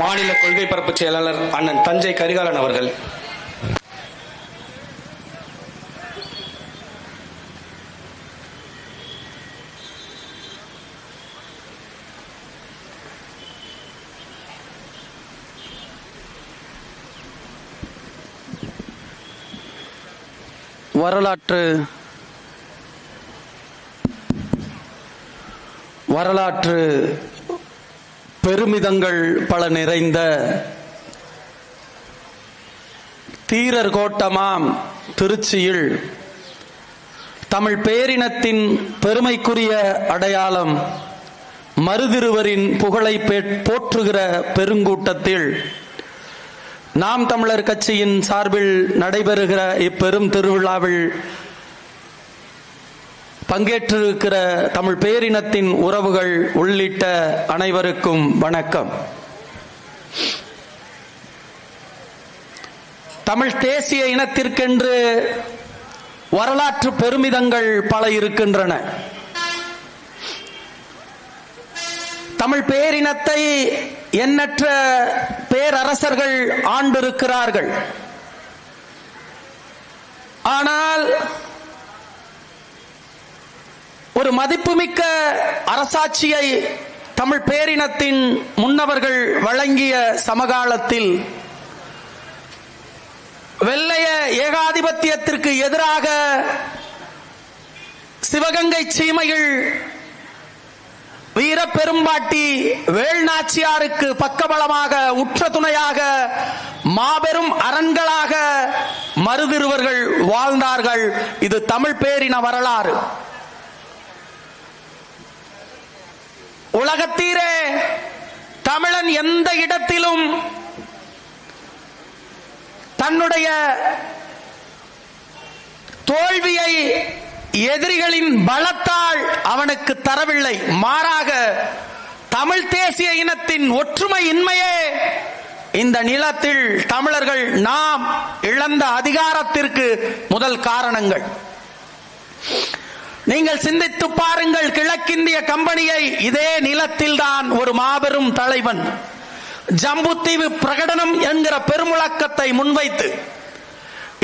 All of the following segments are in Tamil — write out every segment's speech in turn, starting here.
மாநில கொள்கை பரப்பு செயலாளர் அண்ணன் தஞ்சை கரிகாலன் அவர்கள். வரலாற்று வரலாற்று பெருமிதங்கள் பல நிறைந்த தீரர் கோட்டமாம் திருச்சியில் தமிழ் பேரினத்தின் பெருமைக்குரிய அடையாளம் மருதிருவரின் புகழை போற்றுகிற பெருங்கூட்டத்தில் நாம் தமிழர் கட்சியின் சார்பில் நடைபெறுகிற இப்பெரும் திருவிழாவில் பங்கேற்றிருக்கிற தமிழ் பேரினத்தின் உறவுகள் உள்ளிட்ட அனைவருக்கும் வணக்கம். தமிழ் தேசிய இனத்திற்கென்று வரலாற்று பெருமிதங்கள் பல இருக்கின்றன. தமிழ் பேரினத்தை எண்ணற்ற பேரரசர்கள் ஆண்டிருக்கிறார்கள். ஆனால் ஒரு மதிப்புமிக்க அரசாட்சியை தமிழ் பேரினத்தின் முன்னவர்கள் வழங்கிய சமகாலத்தில் வெள்ளைய ஏகாதிபத்தியத்திற்கு எதிராக சிவகங்கை சீமையில் வீர பெரும்பாட்டி வேள்நாச்சியாருக்கு பக்கபலமாக உற்ற துணையாக மாபெரும் அரண்களாக மருதிருவர்கள் வாழ்ந்தார்கள். இது தமிழ் பேரின வரலாறு. உலகத்தீரே தமிழன் எந்த இடத்திலும் தன்னுடைய தோல்வியை எதிரிகளின் பலத்தால் அவனுக்கு தரவில்லை. மாறாக தமிழ் தேசிய இனத்தின் ஒற்றுமை இன்மையே இந்த நிலத்தில் தமிழர்கள் நாம் இழந்த அதிகாரத்திற்கு முதல் காரணங்கள். நீங்கள் சிந்தித்து பாருங்கள் கிழக்கிந்திய கம்பெனியை இதே நிலத்தில் தான் ஒரு மாபெரும் தலைவன். ஜம்புத்தீவு பிரகடனம் என்கிற பெருமுழக்கத்தை முன்வைத்து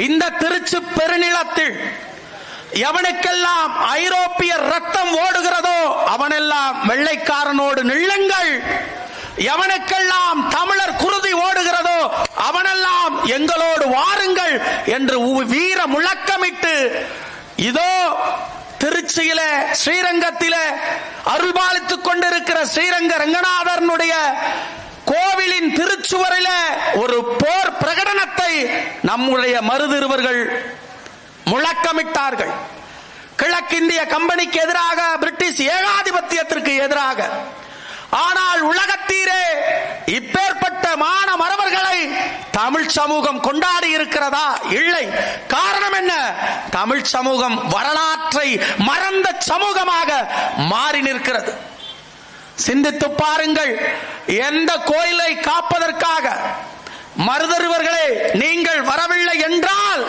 இந்த திருச்சி பெருநிலத்தில் எவனுக்கெல்லாம் ஐரோப்பிய ரத்தம் ஓடுகிறதோ அவனெல்லாம் வெள்ளைக்காரனோடு நில்லுங்கள். எவனுக்கெல்லாம் தமிழர் குருதி ஓடுகிறதோ அவனெல்லாம் எங்களோடு வாருங்கள் என்று வீர முழக்கமிட்டு இதோ திருச்சியில ஸ்ரீரங்கத்தில அருள்பாலித்துக் கொண்டிருக்கிற ஸ்ரீரங்க ரங்கநாதரனுடைய கோவிலின் திருச்சுவரில ஒரு போர் பிரகடனத்தை நம்முடைய மருதிருவர்கள் முழக்கமிட்டார்கள். கிழக்கிந்திய கம்பெனிக்கு எதிராக பிரிட்டிஷ் ஏகாதிபத்தியத்திற்கு எதிராக ஆனால் உலகத்தீரே இப்பேற்பட்ட மான மறவர்களை தமிழ் சமூகம் கொண்டாடி இருக்கிறதா? இல்லை. காரணம் என்ன? தமிழ் சமூகம் வரலாற்றை மறந்த சமூகமாக மாறி நிற்கிறது. சிந்தித்து பாருங்கள். எந்த கோயிலை காப்பதற்காக மருதருவர்களே நீங்கள் வரவில்லை என்றால்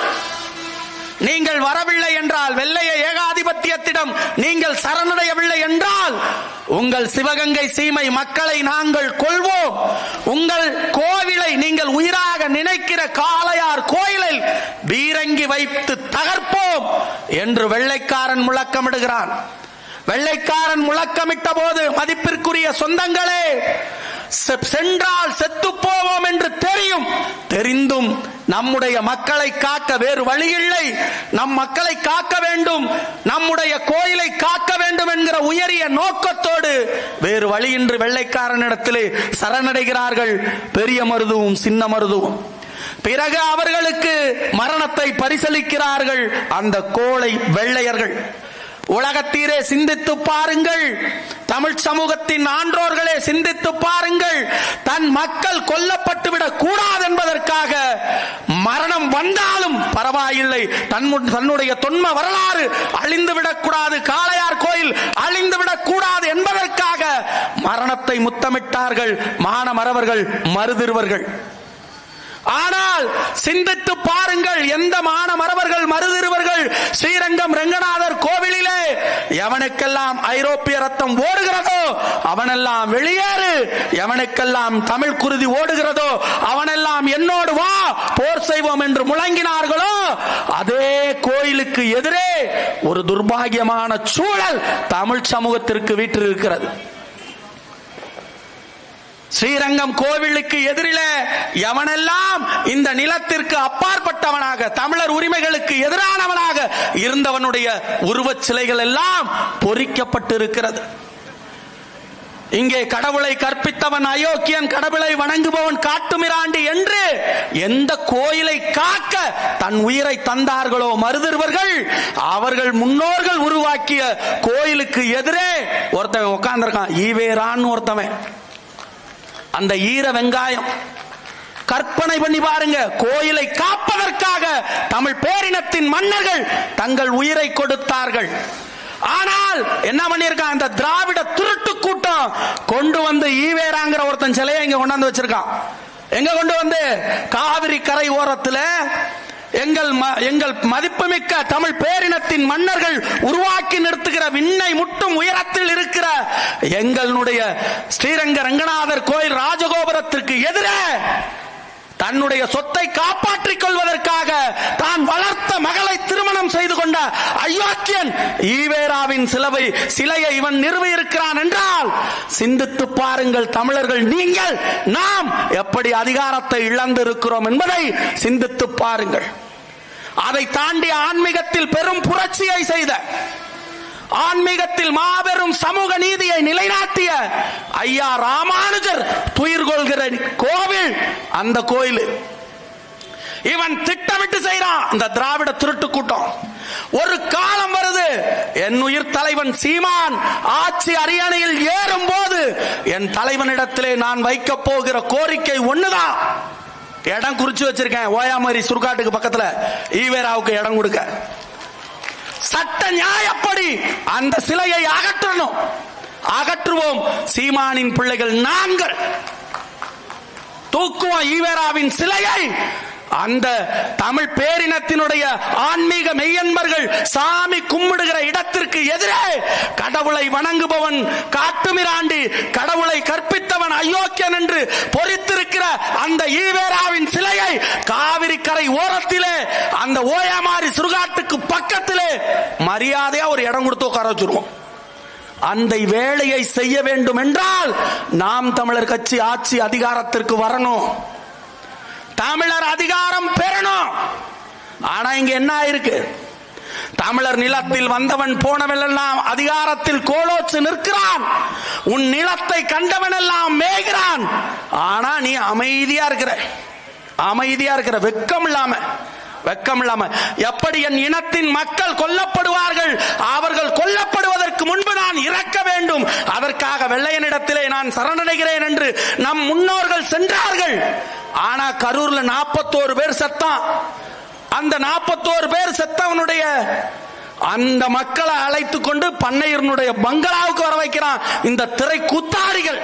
நீங்கள் வரவில்லை என்றால் வெள்ளைய ஏகாதிபத்தியத்திடம் நீங்கள் சரணடையவில்லை என்றால் உங்கள் சிவகங்கை சீமை மக்களை நாங்கள் கொள்வோம். உங்கள் கோவிலை நீங்கள் உயிராக நினைக்கிற காளையார் கோயிலை பீரங்கி வைத்து தகர்ப்போம் என்று வெள்ளைக்காரன் முழக்கமிடுகிறான். வெள்ளைக்காரன் முழக்கமிட்ட போது மதிப்பிற்குரிய சொந்தங்களே செ- சென்றால் செத்து போவோம் என்று தெரியும். தெரிந்தும் நம்முடைய மக்களை காக்க வேறு வழி இல்லை நம் மக்களை காக்க வேண்டும். நம்முடைய கோயிலை காக்க வேண்டும் என்கிற உயரிய நோக்கத்தோடு வேறு வழியின்றி வெள்ளைக்காரனிடத்திலே சரணடைகிறார்கள். பெரிய மருதுவும் சின்ன மருதுவும். பிறகு அவர்களுக்கு மரணத்தை பரிசலிக்கிறார்கள் அந்த கோளை வெள்ளையர்கள். உலகத்தீரே சிந்தித்து பாருங்கள். தமிழ் சமூகத்தின் ஆன்றோர்களே சிந்தித்து பாருங்கள். தன் மக்கள் கொல்லப்பட்டுவிடக் கூடாது என்பதற்காக மரணம் வந்தாலும் பரவாயில்லை. தன் தன்னுடைய தொன்ம வரலாறு அழிந்து விடக்கூடாது. காளையார் கோயில் அழிந்து விடக்கூடாது என்பதற்காக மரணத்தை முத்தமிட்டார்கள் மானமரவர்கள் மருதிருவர்கள் ஆனால் சிந்தித்து பாருங்கள். எந்த மானமரவர்கள் மருதிருவர்கள் ஸ்ரீரங்கம் ரங்கநாத எவனுக்கெல்லாம் ஐரோப்பிய ரத்தம் ஓடுகிறதோ அவனெல்லாம் வெளியேறு. எவனுக்கெல்லாம் தமிழ் குருதி ஓடுகிறதோ அவனெல்லாம் என்னோடு வா போர் செய்வோம் என்று முழங்கினார்களோ அதே கோயிலுக்கு எதிரே ஒரு துர்பாகியமான சூழல் தமிழ் சமூகத்திற்கு வீற்றிருக்கிறது. ஸ்ரீரங்கம் கோவிலுக்கு எதிரில எவனெல்லாம் இந்த நிலத்திற்கு அப்பாற்பட்டவனாக தமிழர் உரிமைகளுக்கு எதிரானவனாக இருந்தவனுடைய உருவச் சிலைகள் எல்லாம் பொறிக்கப்பட்டிருக்கிறது. இங்கே கடவுளை கற்பித்தவன் அயோக்கியன் கடவுளை வணங்குபவன் காட்டுமிராண்டி என்று எந்த கோயிலை காக்க தன் உயிரை தந்தார்களோ மருதிருவர்கள் அவர்கள் முன்னோர்கள் உருவாக்கிய கோயிலுக்கு எதிரே ஒருத்தவன் உட்கார்ந்திருக்கான். ஈவேரான்னு ஒருத்தவன். அந்த ஈர வெங்காயம். கற்பனை பண்ணி பாருங்க கோயிலை காப்பதற்காக தமிழ் பேரினத்தின் மன்னர்கள் தங்கள் உயிரை கொடுத்தார்கள். ஆனால் என்ன பண்ணிருக்கான் இந்த திராவிட திருட்டு கூட்டம் கொண்டு வந்து ஈவேராங்கிற ஒருத்தன் சிலையை இங்க கொண்டாந்து வச்சிருக்கான். எங்க கொண்டு வந்து? காவிரி கரை ஓரத்துல எங்கள் ம- எங்கள் மதிப்புமிக்க தமிழ் பேரினத்தின் மன்னர்கள் உருவாக்கி நிறுத்துகிற விண்ணை முட்டும் உயரத்தில் இருக்கிற எங்களுடைய ஸ்ரீரங்க ரங்கநாதர் கோயில் ராஜகோபுரத்திற்கு எதிரே தன்னுடைய சொத்தை காப்பாற்றிக் கொள்வதற்காக தான் வளர்த்த மகளை திருமணம் செய்து கொண்ட அயோக்கியன் ஈவேராவின் சிலவை சிலையை இவன் நிறுவி இருக்கிறான் என்றால் சிந்தித்து பாருங்கள் தமிழர்கள் நீங்கள் நாம் எப்படி அதிகாரத்தை இழந்திருக்கிறோம் என்பதை சிந்தித்து பாருங்கள். அதை தாண்டி ஆன்மீகத்தில் பெரும் புரட்சியை செய்த ஆன்மீகத்தில் மாபெரும் சமூக நீதியை நிலைநாட்டிய ஐயா ராமானுஜர் துயிர் கொள்கிற கோவில் அந்த கோயில். இவன் திட்டமிட்டு செய்யறான் இந்த திராவிட திருட்டு கூட்டம். ஒரு காலம் வருது என் உயிர் தலைவன் சீமான் ஆட்சி அரியணையில் ஏறும் போது என் தலைவனிடத்திலே நான் வைக்க போகிற கோரிக்கை ஒண்ணுதான். இடம் குறிச்சு வச்சிருக்கேன். ஓயாமரி சுருக்காட்டுக்கு பக்கத்துல ஈவேராவுக்கு இடம் கொடுக்க. சட்ட நியாயப்படி அந்த சிலையை அகற்றணும். அகற்றுவோம். சீமானின் பிள்ளைகள் நாங்கள் தூக்குவோம் ஈவேராவின் சிலையை. அந்த தமிழ் பேரினத்தினுடைய ஆன்மீக மெய்யன்பர்கள் சாமி கும்பிடுகிற இடத்திற்கு எதிரே கடவுளை வணங்குபவன் காட்டுமிராண்டி கடவுளை கற்பித்தவன் அயோக்கியன் என்று பொறித்திருக்கிற அந்த ஈவேராவின் சிலையை காவிரி கரை ஓரத்திலே அந்த ஓயாமாரி சுருகாட்டுக்கு பக்கத்திலே மரியாதையா ஒரு இடம் கொடுத்து உட்கார வச்சிருவோம். அந்த வேலையை செய்ய வேண்டும் என்றால் நாம் தமிழர் கட்சி ஆட்சி அதிகாரத்திற்கு வரணும். தமிழர் அதிகாரம் பெறணும். ஆனா இங்க என்ன ஆயிருக்கு? தமிழர் நிலத்தில் வந்தவன் போனவனெல்லாம் அதிகாரத்தில் கோலோச்சு நிற்கிறான். உன் நிலத்தை கண்டவனெல்லாம் மேய்கிறான். ஆனா நீ அமைதியா இருக்கிற. அமைதியா இருக்கிற. வெக்கம் இல்லாம. வெக்கம் இல்லாம. எப்படி என் இனத்தின் மக்கள் கொல்லப்படுவார்கள்? அவர்கள் கொல்லப்படுவதற்கு முன்பு நான் இறக்க வேண்டும். அதற்காக வெள்ளையனிடத்திலே நான் சரணடைகிறேன் என்று நம் முன்னோர்கள் சென்றார்கள். ஆனா கரூர்ல நாற்பத்தோரு பேர் செத்தான். அந்த நாற்பத்தோரு பேர் செத்தவனுடைய அந்த மக்களை அழைத்து கொண்டு பண்ணையரனுடைய பங்களாவுக்கு வர வைக்கிறான். இந்த திரை கூத்தாடிகள்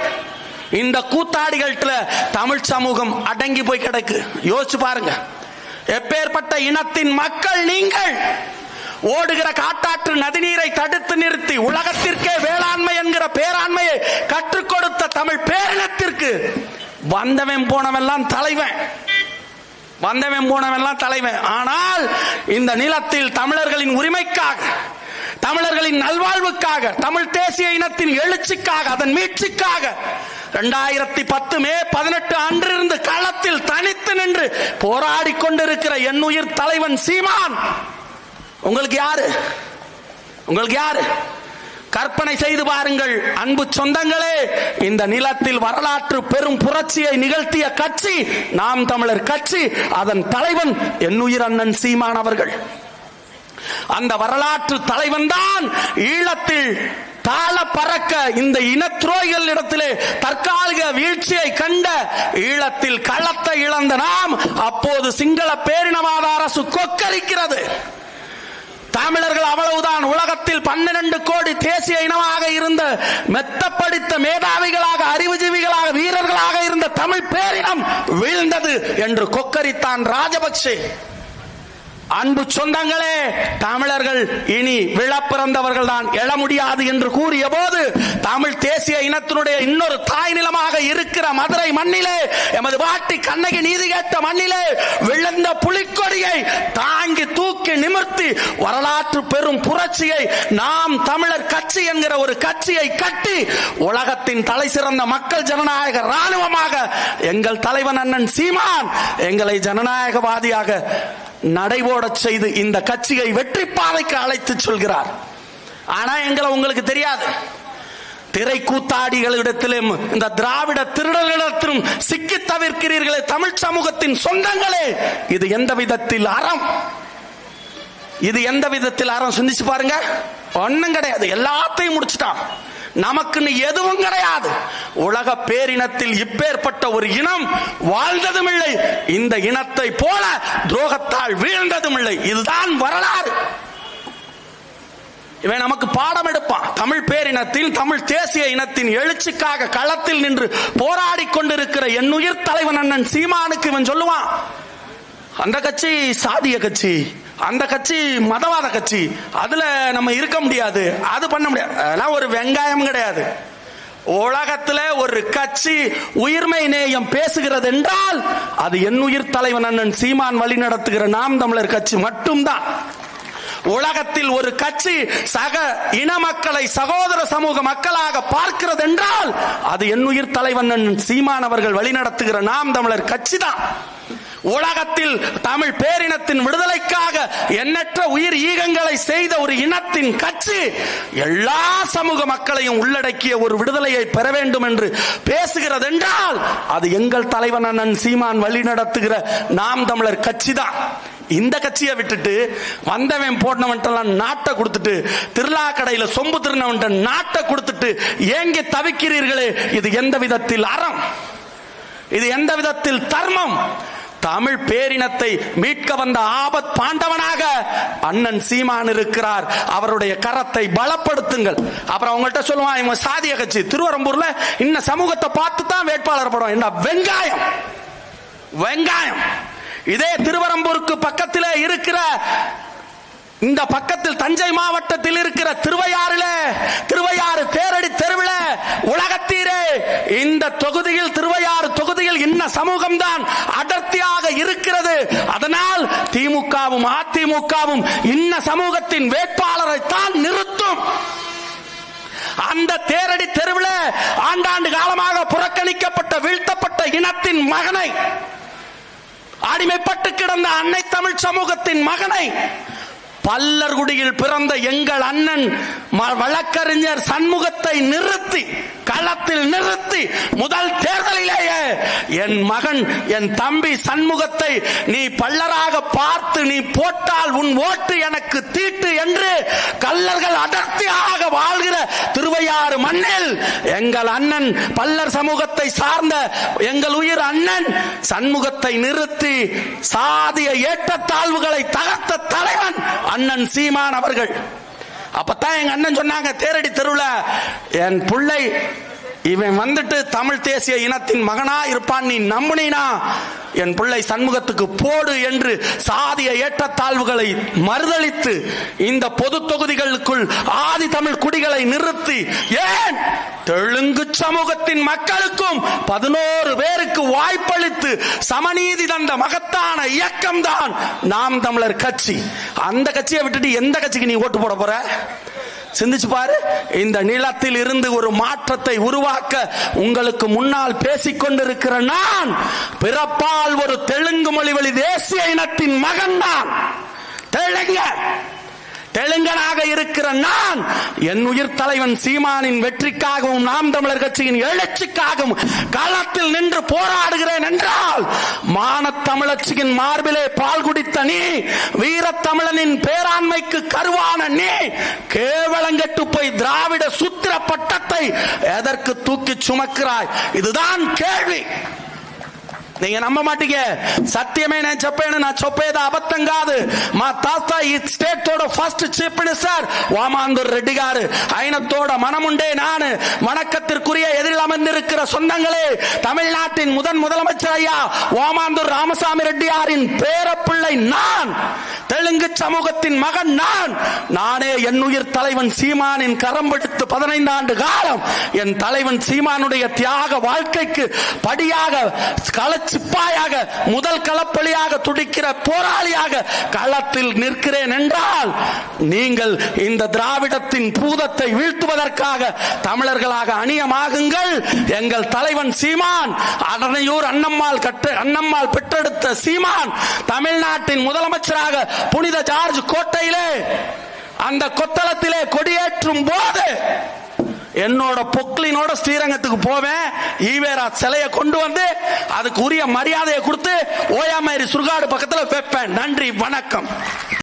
இந்த கூத்தாடிகள்ல தமிழ் சமூகம் அடங்கி போய் கிடக்கு. யோசிச்சு பாருங்க. எப்பேற்பட்ட இனத்தின் மக்கள் நீங்கள் ஓடுகிற காட்டாற்று நதிநீரை தடுத்து நிறுத்தி உலகத்திற்கே வேளாண்மை என்கிற பேராண்மையை கற்றுக் கொடுத்த தமிழ் பேரினத்திற்கு வந்தவன் போனவெல்லாம் தலைவன். வந்தவன் போனவெல்லாம் தலைவன். ஆனால் இந்த நிலத்தில் தமிழர்களின் உரிமைக்காக தமிழர்களின் நல்வாழ்வுக்காக தமிழ் தேசிய இனத்தின் எழுச்சிக்காக அதன் மீட்சிக்காக இரண்டாயிரத்தி பத்து மே பதினெட்டு அன்றிருந்து களத்தில் தனித்து நின்று போராடி கொண்டிருக்கிற என் உயிர் தலைவன் சீமான். உங்களுக்கு யாரு? உங்களுக்கு யாரு? கற்பனை செய்து பாருங்கள் அன்பு சொந்தங்களே. இந்த நிலத்தில் வரலாற்று பெரும் புரட்சியை நிகழ்த்திய கட்சி நாம் தமிழர் கட்சி அதன் தலைவன் என்னுயிர் அண்ணன் சீமான் அவர்கள். அந்த வரலாற்று தலைவன் தான் ஈழத்தில் தாள பறக்க இந்த இனத்துரோகிகள் இடத்திலே தற்காலிக வீழ்ச்சியை கண்ட ஈழத்தில் களத்தை இழந்த நாம் அப்போது சிங்கள பேரினவாத அரசு கொக்கரிக்கிறது. தமிழர்கள் அவ்வளவுதான். உலகத்தில் பன்னிரண்டு கோடி தேசிய இனமாக இருந்த மெத்த படித்த மேதாவிகளாக அறிவுஜீவிகளாக வீரர்களாக இருந்த தமிழ் பேரினம் வீழ்ந்தது என்று கொக்கரித்தான் ராஜபக்சே. அன்பு சொந்தங்களே தமிழர்கள் இனி விழப்பிறந்தவர்கள் தான் எழ முடியாது என்று கூறிய போது தமிழ் தேசிய இனத்தினுடைய இன்னொரு தாய் நிலமாக இருக்கிற மதுரை மண்ணிலே எமது வாட்டி கண்ணகி நீதி கேட்ட மண்ணிலே விழுந்த புலிக்கொடியை தாங்கி தூக்கி நிமிர்த்தி வரலாற்று பெரும் புரட்சியை நாம் தமிழர் கட்சி என்கிற ஒரு கட்சியை கட்டி உலகத்தின் தலை சிறந்த மக்கள் ஜனநாயக ராணுவமாக எங்கள் தலைவன் அண்ணன் சீமான் எங்களை ஜனநாயகவாதியாக நடைபோடச் செய்து இந்த கட்சியை வெற்றி பாதைக்கு அழைத்து சொல்கிறார். ஆனா எங்களை உங்களுக்கு தெரியாது. திரை கூத்தாடிகளிடத்திலும் இந்த திராவிட திருடர்களிடத்திலும் சிக்கி தவிர்க்கிறீர்களே தமிழ் சமூகத்தின் சொந்தங்களே. இது எந்த விதத்தில் அறம்? இது எந்த விதத்தில் அறம்? சிந்திச்சு பாருங்க. ஒன்னும் கிடையாது. எல்லாத்தையும் முடிச்சுட்டான். நமக்குன்னு எதுவும் கிடையாது. உலக பேரினத்தில் இப்பேற்பட்ட ஒரு இனம் வாழ்ந்ததும் இல்லை இந்த இனத்தை போல துரோகத்தால் வீழ்ந்ததும் இல்லை இதுதான் வரலாறு. இவன் நமக்கு பாடம் எடுப்பான். தமிழ் பேரினத்தின் தமிழ் தேசிய இனத்தின் எழுச்சிக்காக களத்தில் நின்று போராடி கொண்டிருக்கிற என் உயிர் தலைவன் அண்ணன் சீமானுக்கு இவன் சொல்லுவான். அந்த கட்சி சாதிய கட்சி அந்த கட்சி மதவாத கட்சி அதுல நம்ம இருக்க முடியாது அது பண்ண முடியாது. அதெல்லாம் ஒரு வெங்காயம் கிடையாது. உலகத்துல ஒரு கட்சி உயிர்மை நேயம் பேசுகிறது என்றால் அது என் உயிர் தலைவன் அண்ணன் சீமான் வழி நடத்துகிற நாம் தமிழர் கட்சி மட்டும்தான். உலகத்தில் ஒரு கட்சி சக இன மக்களை சகோதர சமூக மக்களாக பார்க்கிறது என்றால் அது என் உயிர் தலைவன் சீமான் அவர்கள் வழிநடத்துகிற நாம் தமிழர் கட்சி தான் உலகத்தில் தமிழ் பேரினத்தின் விடுதலைக்காக எண்ணற்ற உயிர் ஈகங்களை செய்த ஒரு இனத்தின் கட்சி எல்லா சமூக மக்களையும் உள்ளடக்கிய ஒரு விடுதலையை பெற வேண்டும் என்று பேசுகிறது என்றால் அது எங்கள் தலைவன் அண்ணன் சீமான் வழி நடத்துகிற நாம் தமிழர் கட்சி தான். இந்த கட்சியை விட்டுட்டு வந்தவன் போடனவன்ட்டெல்லாம் நாட்டை கொடுத்துட்டு திருலா கடையில் சொம்பு திருநவன்ட்ட நாட்டை கொடுத்துட்டு ஏங்கி தவிக்கிறீர்களே இது எந்த விதத்தில் அறம்? இது எந்த விதத்தில் தர்மம்? தமிழ் பேரினத்தை மீட்க வந்த ஆபத் பாண்டவனாக அண்ணன் சீமான் இருக்கிறார். அவருடைய கரத்தை பலப்படுத்துங்கள். அப்புறம் அவங்கள்ட்ட சொல்லுவான் இவங்க சாதிய கட்சி. திருவரம்பூர்ல இன்ன சமூகத்தை பார்த்து தான் வேட்பாளர் படம். என்ன வெங்காயம். வெங்காயம். இதே திருவரம்பூருக்கு பக்கத்தில் இருக்கிற இந்த பக்கத்தில் தஞ்சை மாவட்டத்தில் இருக்கிற திருவையாறுல திருவையாறு தேரடி தெருவில் உலகத்தீரே இந்த தொகுதியில் திருவையாறு தொகுதி தொகுதியில் இன்ன சமூகம் தான் அடர்த்தியாக இருக்கிறது. அதனால் திமுகவும் அதிமுகவும் இன்ன சமூகத்தின் வேட்பாளரை தான் நிறுத்தும். அந்த தேரடி தெருவில் ஆண்டாண்டு காலமாக புறக்கணிக்கப்பட்ட வீழ்த்தப்பட்ட இனத்தின் மகனை அடிமைப்பட்டு கிடந்த அன்னை தமிழ் சமூகத்தின் மகனை பல்லர்குடியில் பிறந்த எங்கள் அண்ணன் ம- வழக்கறிஞர் சண்முகத்தை நிறுத்தி களத்தில் நிறுத்தி முதல் தேர்தலிலேயே என் மகன் என் தம்பி சண்முகத்தை நீ பல்லராக பார்த்து நீ போட்டால் உன் ஓட்டு எனக்கு தீட்டு என்று கல்லர்கள் அடர்த்தியாக வாழ்கிற திருவையாறு மண்ணில் எங்கள் அண்ணன் பல்லர் சமூகத்தை சார்ந்த எங்கள் உயிர் அண்ணன் சண்முகத்தை நிறுத்தி சாதிய ஏற்றத்தாழ்வுகளை தகர்த்த தலைவன் அண்ணன் சீமான் அவர்கள். அப்பதான் எங்க அண்ணன் சொன்னாங்க தேரடி தெருவில் என் பிள்ளை இவன் வந்துட்டு தமிழ் தேசிய இனத்தின் மகனா இருப்பான் நீ நம்புனா என் பிள்ளை சண்முகத்துக்கு போடு என்று சாதிய ஏற்றத்தாழ்வுகளை மறுதளித்து இந்த பொது தொகுதிகளுக்குள் ஆதி தமிழ் குடிகளை நிறுத்தி ஏன் தெலுங்கு சமூகத்தின் மக்களுக்கும் பதினோரு பேருக்கு வாய்ப்பளித்து சமநீதி தந்த மகத்தான இயக்கம் தான் நாம் தமிழர் கட்சி. அந்த கட்சியை விட்டுட்டு எந்த கட்சிக்கு நீ ஓட்டு போட போற? சிந்திச்சு பாரு. இந்த நிலத்தில் இருந்து ஒரு மாற்றத்தை உருவாக்க உங்களுக்கு முன்னால் பேசிக்கொண்டிருக்கிற நான் பிறப்பால் ஒரு தெலுங்கு மொழி வழி தேசிய இனத்தின் மகன் தான் தெலுங்க. தெலுங்கனாக இருக்கிற நான் என் உயிர் தலைவன் சீமானின் வெற்றிக்காகவும் நாம் தமிழர் கட்சியின் எழுச்சிக்காகவும் களத்தில் நின்று போராடுகிறேன் என்றால் மான தமிழச்சியின் மார்பிலே பால் குடித்த நீ வீரத்தமிழனின் பேராண்மைக்கு கருவான நீ கேவலங்கெட்டு போய் திராவிட சுத்திர பட்டத்தை எதற்கு தூக்கி சுமக்கிறாய்? இதுதான் கேள்வி. நீங்க నమ్మ మాటిక సత్యమే నేను చెప్పాను நான் చెప్పేది అబద్ధం కాదు మా తాత ஸ்டேட்டோட స్టేట్ తోడ first chief minister garu Reddy garu மனமுண்டே நான். வணக்கத்திற்குரிய எதிரில் அமர்ந்திருக்கிற சொந்தங்களே தமிழ்நாட்டின் முதன் முதலமைச்சர் ஐயா ஓமாந்தூர் ராமசாமி ரெட்டியாரின் பேரப்பிள்ளை நான். தெலுங்கு சமூகத்தின் மகன் நான். நானே என் உயிர் தலைவன் சீமானின் கரம்பெடுத்து பதினைந்து ஆண்டு காலம். என் தலைவன் சீமானுடைய தியாக வாழ்க்கைக்கு படியாக கலச்சி சிப்பாயாக முதல் களப்பலியாக துடிக்கிற போராளியாக களத்தில் நிற்கிறேன் என்றால் நீங்கள் இந்த திராவிடத்தின் பூதத்தை வீழ்த்துவதற்காக தமிழர்களாக அணியமாகுங்கள். எங்கள் தலைவன் சீமான் அடனையூர் அன்னம்மாள் கற்று அன்னம்மாள் பெற்றெடுத்த சீமான் தமிழ்நாட்டின் முதலமைச்சராக புனித ஜார்ஜ் கோட்டையிலே அந்த கொத்தளத்திலே கொடியேற்றும் போது என்னோட பொக்லினோட ஸ்ரீரங்கத்துக்கு போவேன். ஈவேரா சிலையை கொண்டு வந்து அதுக்கு உரிய மரியாதையை கொடுத்து ஓயாமரி சுருகாடு பக்கத்துல வைப்பேன். நன்றி வணக்கம்.